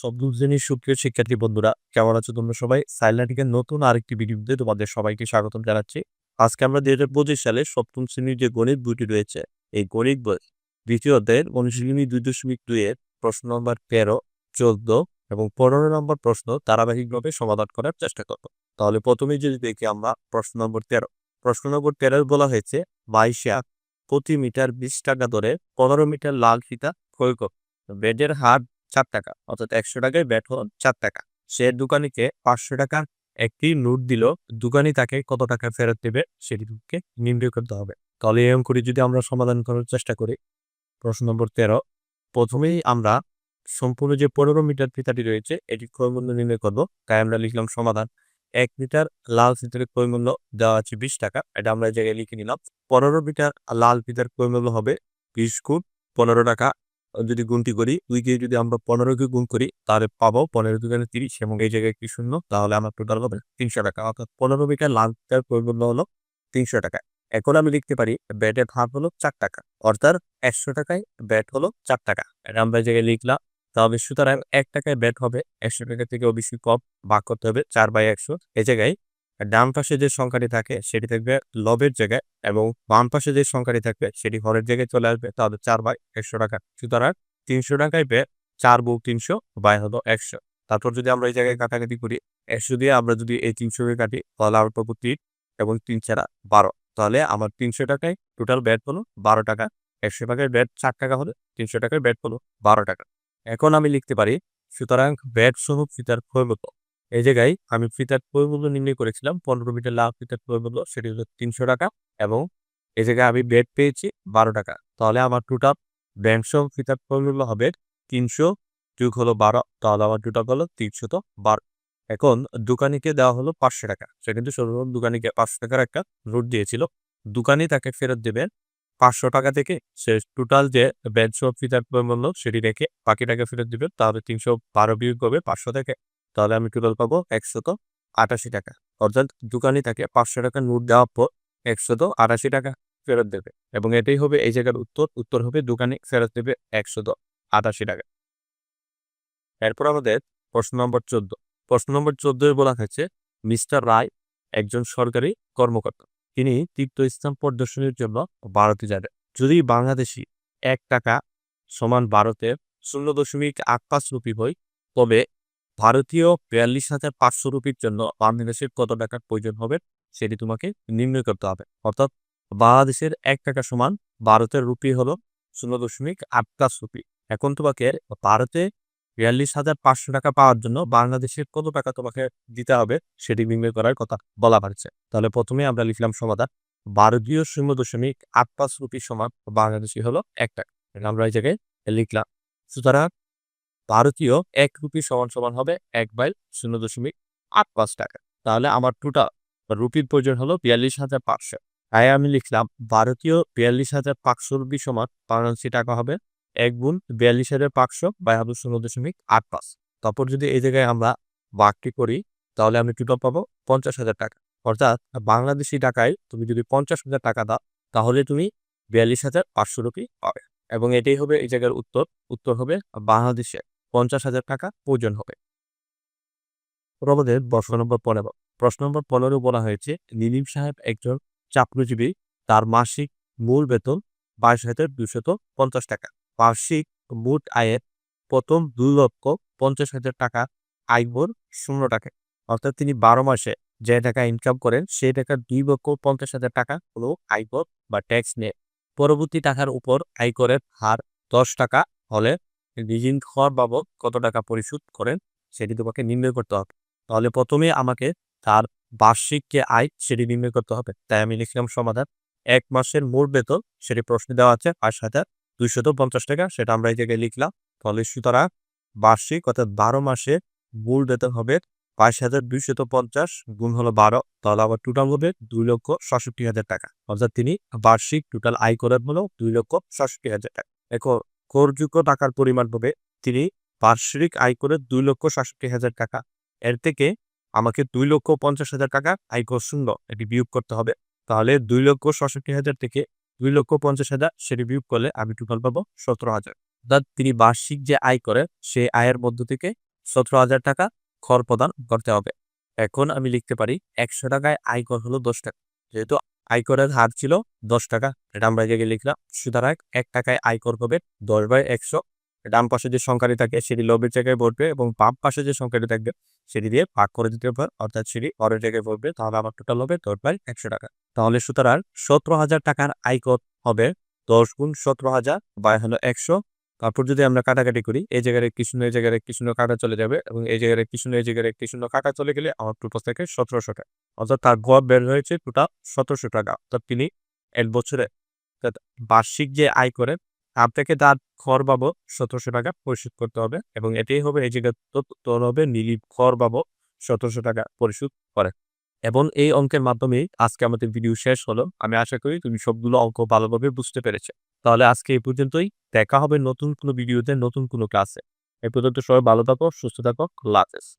সপ্তম শ্রেণির সুপ্রিয় শিক্ষার্থী বন্ধুরা, কেমন আছো তোমরা সবাই? সাইলাটিকের নতুন আরেকটি ভিডিওতে তোমাদের সবাইকে স্বাগতম জানাচ্ছি। আজকে আমরা দুই হাজার পঁচিশ সালে সপ্তম শ্রেণির যে গণিত বইটি রয়েছে, এই গণিত বই দ্বিতীয় অধ্যায়ের অনুশীলনী দুই দশমিক দুই এর প্রশ্ন নম্বর তেরো, চোদ্দ এবং পনেরো নম্বর প্রশ্ন ধারাবাহিকভাবে সমাধান করার চেষ্টা করব। তাহলে প্রথমেই যদি দেখি আমরা প্রশ্ন নম্বর তেরো। প্রশ্ন নম্বর তেরো বলা হয়েছে, বাইশা প্রতি মিটার বিশ টাকা দরে পনেরো মিটার লাল ফিতা কর বেডের হার চার টাকা। অর্থাৎ একশো টাকায় ব্যাট হল চার টাকা। সে দোকানিকে পাঁচশো টাকার একটি নোট দিল, দোকানি তাকে কত টাকা ফেরত দেবে সেটিকে নির্ণয় করতে হবে। তাহলে এরকম করে যদি আমরা সমাধান করার চেষ্টা করি, প্রশ্ন নম্বর তেরো। প্রথমেই আমরা সম্পূর্ণ যে পনেরো মিটার ফিতাটি রয়েছে, এটি ক্রয় মূল্য নির্ণয় করব। তাই আমরা লিখলাম সমাধান। এক মিটার লাল ফিতার ক্রয় মূল্য দেওয়া আছে বিশ টাকা। এটা আমরা এই জায়গায় লিখে নিলাম। পনেরো মিটার লাল ফিতার ক্রয় মূল্য হবে বিশ গুণ পনেরো টাকা। যদি গুণটি করি দুইকে যদি আমরা পনেরো পনেরোকে গুণ করি, তাহলে পাবো পনেরো দুগুণে তিরিশ এবং এই জায়গায় কি শূন্য? তাহলে আমার টোটাল হবে তিনশো টাকা। অর্থাৎ পনেরো লাল ফিতার ক্রয় হলো তিনশো টাকা। এখন আমি লিখতে পারি ব্যাটের ভাগ হলো চার টাকা। অর্থাৎ একশো টাকায় ব্যাট হলো চার টাকা। এটা আমরা জায়গায় লিখলাম। তাহলে সুতরাং এক টাকায় ব্যাট হবে, একশো টাকা থেকে বেশি কম, ভাগ করতে হবে চার বাই একশো। এই জায়গায় ডান পাশে যে সংখ্যাটি থাকে, সেটি থাকবে লবের জায়গায় এবং বাম পাশে যে সংখ্যাটি থাকবে, সেটি হরের জায়গায় চলে আসবে। তাহলে চার বাই একশো টাকা। সুতরাং তিনশো টাকায় ব্যাট চার বউ তিনশো বাই হলো একশো। তারপর যদি আমরা এই জায়গায় কাটাকাটি করি, একশো দিয়ে আমরা যদি এই তিনশোকে কাটি, তাহলে আমার পাবো তিন এবং তিন ছাড়া বারো। তাহলে আমার তিনশো টাকায় টোটাল ব্যাট হলো বারো টাকা। একশো টাকায় ব্যাট চার টাকা হলে তিনশো টাকায় ব্যাট হলো বারো টাকা। এখন আমি লিখতে পারি, সুতরাং ব্যাট সহ ফিতার মূল্য এই জায়গায় আমি ফিতার ক্রয় মূল্য নির্ণয় করেছিলাম। পনেরো মিটার লাভ ফিতার ক্রয় মূল্য, সেটি হলো তিনশো টাকা এবং এই জায়গায় আমি বেড পেয়েছি বারো টাকা। তাহলে আমার টোটাল ব্যাংক সহ ফিতার ক্রয় হবে তিনশো যোগ হলো বারো, তাহলে আমার টোটাল হলো তিনশো তো বারো। এখন দোকানিকে দেওয়া হলো পাঁচশো টাকা। সে কিন্তু সর্বপ্রথম দোকানিকে পাঁচশো টাকার একটা নোট দিয়েছিল। দোকানি তাকে ফেরত দেবে পাঁচশো টাকা থেকে। সে টোটাল যে ব্যাংক সহ ফিতার ক্রয় সেটি রেখে বাকি টাকা ফেরত দিবে। তাহলে তিনশো বারো বিয়োগ হবে পাঁচশো থেকে। তাহলে আমি টোটাল পাবো একশত আটাশি টাকা। অর্থাৎ দোকানি তাকে পাঁচশো টাকা নোট দেওয়ার পর একশত আটাশি টাকা ফেরত দেবে এবং এটাই হবে এই জায়গার উত্তর। উত্তর হবে দোকানে ফেরত দেবে একশত আটাশি টাকা। এরপর আমাদের প্রশ্ন নম্বর চোদ্দ। প্রশ্ন নম্বর চোদ্দ বলা হয়েছে, মিস্টার রায় একজন সরকারি কর্মকর্তা। তিনি তীর্থস্থান পরিদর্শনের জন্য ভারতে যাবেন। যদি বাংলাদেশি এক টাকা সমান ভারতের শূন্য দশমিক আট পাঁচ রুপি হয়, তবে ভারতীয় বিয়াল্লিশ হাজার পাঁচশো রুপির জন্য বাংলাদেশের কত টাকার প্রয়োজন হবে সেটি তোমাকে নির্ণয় করতে হবে। অর্থাৎ বাংলাদেশের এক টাকা সমান ভারতের রুপি হলো শূন্য দশমিক আট পাঁচ রুপি। এখন তোমাকে ভারতে বিয়াল্লিশ হাজার পাঁচশো টাকা পাওয়ার জন্য বাংলাদেশের কত টাকা তোমাকে দিতে হবে সেটি নির্ণয় করার কথা বলা হয়েছে। তাহলে প্রথমে আমরা লিখলাম সমাধান। ভারতীয় শূন্য দশমিক আট পাঁচ রুপি সমান বাংলাদেশি হলো এক টাকা। আমরা এই জায়গায় লিখলাম। সুতরাং ভারতীয় এক রুপি সমান সমান হবে এক বাইল শূন্য দশমিক আট পাঁচ টাকা। তাহলে আমার টোটাল রুপির প্রয়োজন হলো বিয়াল্লিশ হাজার পাঁচশো। তাই আমি লিখলাম ভারতীয় বিয়াল্লিশ হাজার পাঁচশো রুপি সমান বাংলাদেশি টাকা হবে এক গুণ বিয়াল্লিশ হাজার পাঁচশো বাই হবে শূন্য দশমিক আট পাঁচ। তারপর যদি এই জায়গায় আমরা বাঘটি করি, তাহলে আমি টোটাল পাবো পঞ্চাশ হাজার টাকা। অর্থাৎ বাংলাদেশি টাকায় তুমি যদি পঞ্চাশ হাজার টাকা দাও, তাহলে তুমি বিয়াল্লিশ হাজার পাঁচশো রুপি পাবে। এবং এটাই হবে এই জায়গার উত্তর। উত্তর হবে বাংলাদেশে। পঞ্চাশ হাজার টাকা প্রয়োজন হবে। আমাদের প্রশ্ন নম্বর পনেরো। প্রশ্ন নম্বর পনেরো বলা হয়েছে নিলিম সাহেব একজন চাকরিজীবী, তার মাসিক মূল বেতন বাইশ হাজার দুশত পঞ্চাশ টাকা। বার্ষিক মোট আয়ের প্রথম দুই লক্ষ পঞ্চাশ হাজার টাকা আয়বর শূন্য টাকা। অর্থাৎ তিনি বারো মাসে যে টাকা ইনকাম করেন সেই টাকার দুই লক্ষ পঞ্চাশ হাজার টাকা হলো আয়কর বা ট্যাক্স নেয়। পরবর্তী টাকার উপর আয়করের হার দশ টাকা হলে রিজিন হওয়ার বাবদ কত টাকা পরিশোধ করেন সেটি তোমাকে নির্ণয় করতে হবে। তাহলে প্রথমে আমাকে তার বার্ষিক যে আয় সেটি নির্ণয় করতে হবে। তাই আমি লিখলাম সমাধান। এক মাসের মূল বেতন, সেটি প্রশ্নে দেওয়া আছে, পাঁচ হাজার দুইশত পঞ্চাশ টাকা, সেটা আমরা এই জায়গায় লিখলাম। তাহলে সুতরাং বার্ষিক অর্থাৎ বারো মাসে মূল বেতন হবে বাইশ হাজার দুইশত পঞ্চাশ গুণ হলো বারো, তাহলে আবার টোটাল হবে দুই লক্ষ সাতষট্টি হাজার টাকা। অর্থাৎ তিনি বার্ষিক টোটাল আয় করেন হলো দুই লক্ষ সাতষট্টি হাজার টাকা। এখন করযোগ্য টাকার পরিমাণ হবে তিনি বার্ষিক আয় করে দুই লক্ষ সাতষট্টি হাজার টাকা। এর থেকে আমাকে দুই লক্ষ পঞ্চাশ হাজার টাকা আয় কর শূন্য এটি বিয়োগ করতে হবে। তাহলে দুই লক্ষ সাতষট্টি হাজার থেকে দুই লক্ষ পঞ্চাশ হাজার সেটি বিয়োগ করলে আমি টোটাল পাবো সতেরো হাজার। অর্থাৎ তিনি বার্ষিক যে আয় করে, সেই আয়ের মধ্য থেকে সতেরো হাজার টাকা খর প্রদান করতে হবে। এখন আমি লিখতে পারি একশো টাকায় আয়কর হলো দশ টাকা। যেহেতু আয়করের হার ছিল দশ টাকা। এটা আমরা জায়গায় লিখলাম। সুতরাং এক টাকায় আয়কর হবে দশ বাই একশো। ডান পাশে যে সংখ্যাটি থাকে সেটি লবের জায়গায় বসবে এবং বাম পাশে যে সংখ্যাটি থাকবে সেটি দিয়ে ভাগ করে দিতে পারে অর্থাৎ সেটি পরের জায়গায় বসবে তাহলে আমার টোটাল হবে দশ বাই একশো টাকা। তাহলে সুতরাং সতেরো হাজার টাকার আয়কর হবে দশ গুণ সতেরো হাজার বা হলো একশো। তারপর যদি আমরা কাটাকাটি করি, এই জায়গায় একটি শূন্য এই জায়গায় একটি শূন্য কাটা চলে যাবে এবং এই জায়গায় একটি শূন্য এই জায়গায় একটি শূন্য কাটা চলে গেলে আমার টোটাল থেকে সতেরোশো টাকা। অর্থাৎ তার গড় বের হয়েছে টোটাল সতেরোশো টাকা। অর্থাৎ তিনি এক বছরে বার্ষিক যে আয় করেন, তার থেকে তার খর পাবো সতেরোশো টাকা পরিশোধ করতে হবে এবং এটাই হবে এই জায়গায় হবে নীলি খর পাবো সতেরোশো টাকা পরিশোধ করে এবং এই অঙ্কের মাধ্যমেই আজকে আমাদের ভিডিও শেষ হলো। আমি আশা করি তুমি সবগুলো অঙ্ক ভালোভাবে বুঝতে পেরেছ। তাহলে আজকে এই পর্যন্তই। দেখা হবে নতুন কোনো ভিডিওতে নতুন কোনো ক্লাসে এই পর্যন্ত সবাই ভালো থাকো, সুস্থ থাকো, আল্লাহ